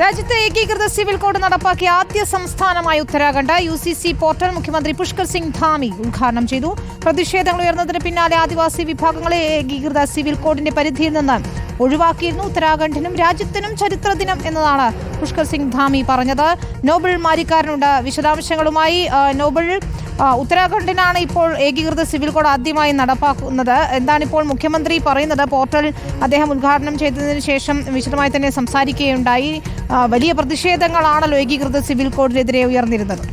രാജ്യത്തെ ഏകീകൃത civil code നടപ്പാക്കിയ ആദ്യ സംസ്ഥാനമായി Uttarakhand U C C portal മുഖ്യമന്ത്രി പുഷ്കർ സിംഗ് ധാമി ഉദ്ഘാടനം ചെയ്തു. പ്രതിഷേധങ്ങൾ ഉയർന്നതിന് പിന്നാലെ ആദിവാസി വിഭാഗങ്ങളെ ഏകീകൃത സിവിൽ കോഡിന്റെ പരിധിയിൽ നിന്ന് ഒഴിവാക്കിയിരുന്നു ഉത്തരാഖണ്ഡിനും രാജ്യത്തിനും ചരിത്ര ദിനം എന്നതാണ് പുഷ്കർ സിംഗ് ധാമി പറഞ്ഞത്. നോബിൾ മാരിക്കാരനുണ്ട്. വിശദാംശങ്ങളുമായി നോബിൾ ഉത്തരാഖണ്ഡിനാണ് ഇപ്പോൾ ഏകീകൃത സിവിൽ കോഡ് ആദ്യമായി നടപ്പാക്കുന്നത്. എന്താണ് ഇപ്പോൾ മുഖ്യമന്ത്രി പറയുന്നത്? പോർട്ടൽ അദ്ദേഹം ഉദ്ഘാടനം ചെയ്തതിനു ശേഷം വിശദമായി തന്നെ സംസാരിക്കുകയുണ്ടായി. വലിയ പ്രതിഷേധങ്ങളാണല്ലോ ഏകീകൃത സിവിൽ കോഡിനെതിരെ ഉയർന്നിരുന്നത്.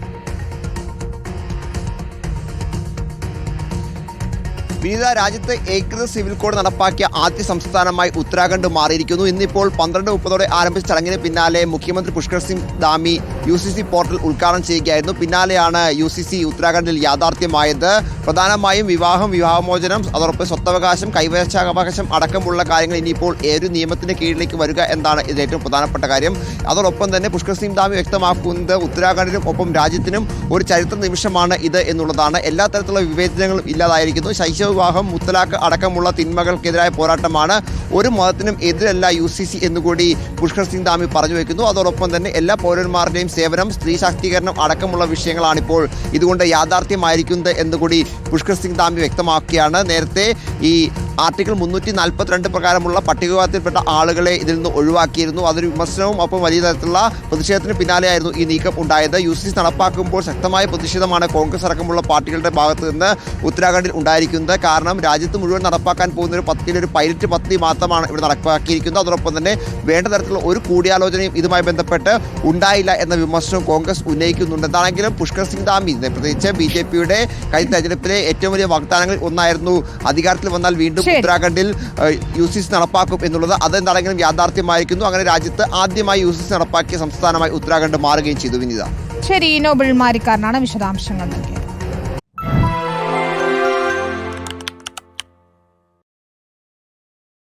വിനീത രാജ്യത്ത് ഏകൃത സിവിൽ കോഡ് നടപ്പാക്കിയ ആദ്യ സംസ്ഥാനമായി ഉത്തരാഖണ്ഡ് മാറിയിരിക്കുന്നു. ഇന്നിപ്പോൾ പന്ത്രണ്ട് മുപ്പതോടെ ആരംഭിച്ച ചടങ്ങിന് പിന്നാലെ മുഖ്യമന്ത്രി Pushkar Singh Dhami U C C portal ഉദ്ഘാടനം ചെയ്യുകയായിരുന്നു. പിന്നാലെയാണ് യു സി സി ഉത്തരാഖണ്ഡിൽ യാഥാർത്ഥ്യമായത്. പ്രധാനമായും വിവാഹം വിവാഹമോചനം അതോടൊപ്പം സ്വത്തവകാശം കൈവശാവകാശം അടക്കമുള്ള കാര്യങ്ങൾ ഇനിയിപ്പോൾ ഏതൊരു നിയമത്തിന്റെ കീഴിലേക്ക് വരിക എന്നാണ് ഇതിൽ ഏറ്റവും പ്രധാനപ്പെട്ട കാര്യം. അതോടൊപ്പം തന്നെ പുഷ്കർ സിംഗ് ദാമി വ്യക്തമാക്കുന്നത് ഉത്തരാഖണ്ഡിനും ഒപ്പം രാജ്യത്തിനും ഒരു ചരിത്ര നിമിഷമാണ് ഇത് എന്നുള്ളതാണ്. എല്ലാ തരത്തിലുള്ള വിവേചനങ്ങളും ഇല്ലാതായിരിക്കുന്നു. ശൈശവ വിവാഹം മുത്തലാഖ് അടക്കമുള്ള തിന്മകൾക്കെതിരായ പോരാട്ടമാണ്. ഒരു മതത്തിനും എതിരല്ല യു സി സി എന്നുകൂടി പുഷ്കർ സിംഗ് ധാമി പറഞ്ഞു വയ്ക്കുന്നു അതോടൊപ്പം തന്നെ എല്ലാ പൗരന്മാരുടെയും സേവനം സ്ത്രീ ശാക്തീകരണം അടക്കമുള്ള വിഷയങ്ങളാണിപ്പോൾ ഇതുകൊണ്ട് യാഥാർത്ഥ്യമായിരിക്കുന്നത് എന്നുകൂടി പുഷ്കർ സിംഗ് ധാമി വ്യക്തമാക്കുകയാണ്. നേരത്തെ ഈ ആർട്ടിക്കിൾ മുന്നൂറ്റി നാൽപ്പത്തിരണ്ട് പ്രകാരമുള്ള പട്ടികവർഗത്തിൽപ്പെട്ട ആളുകളെ ഇതിൽ നിന്ന് ഒഴിവാക്കിയിരുന്നു. അതൊരു വിമർശനവും ഒപ്പം വലിയ തരത്തിലുള്ള പ്രതിഷേധത്തിന് പിന്നാലെയായിരുന്നു ഈ നീക്കം ഉണ്ടായത്. യു സി നടപ്പാക്കുമ്പോൾ ശക്തമായ പ്രതിഷേധമാണ് കോൺഗ്രസ് അടക്കമുള്ള പാർട്ടികളുടെ ഭാഗത്ത് നിന്ന് ഉത്തരാഖണ്ഡിൽ ഉണ്ടായിരിക്കുന്നത്. കാരണം രാജ്യത്ത് മുഴുവൻ നടപ്പാക്കാൻ പോകുന്ന ഒരു പദ്ധതിയിൽ ഒരു പൈലറ്റ് പദ്ധതി മാത്രമാണ് ഇവിടെ നടപ്പാക്കിയിരിക്കുന്നത്. അതോടൊപ്പം തന്നെ വേണ്ട തരത്തിലുള്ള ഒരു കൂടിയാലോചനയും ഇതുമായി ബന്ധപ്പെട്ട് ഉണ്ടായില്ല എന്ന വിമർശനം കോൺഗ്രസ് ഉന്നയിക്കുന്നുണ്ട്. എന്താണെങ്കിലും പുഷ്കർ സിംഗ് ധാമി പ്രത്യേകിച്ച് ബി ജെ പിയുടെ കഴിഞ്ഞ തെരഞ്ഞെടുപ്പിലെ ഏറ്റവും വലിയ വാഗ്ദാനങ്ങളിൽ ഒന്നായിരുന്നു. അധികാരത്തിൽ വന്നാൽ വീണ്ടും. ഉത്തരാഖണ്ഡിൽ യു സി സി നടപ്പാക്കും എന്നുള്ളത് അതെന്താണെങ്കിലും യാഥാർത്ഥ്യമായിരിക്കുന്നു. അങ്ങനെ രാജ്യത്ത് ആദ്യമായി യു സി സി നടപ്പാക്കിയ സംസ്ഥാനമായി ഉത്തരാഖണ്ഡ് മാറുകയും ചെയ്തു. വിനീത. ശരി നോബിൾ മാരിക്കാരനാണ് വിശദാംശങ്ങൾ നൽകിയത്.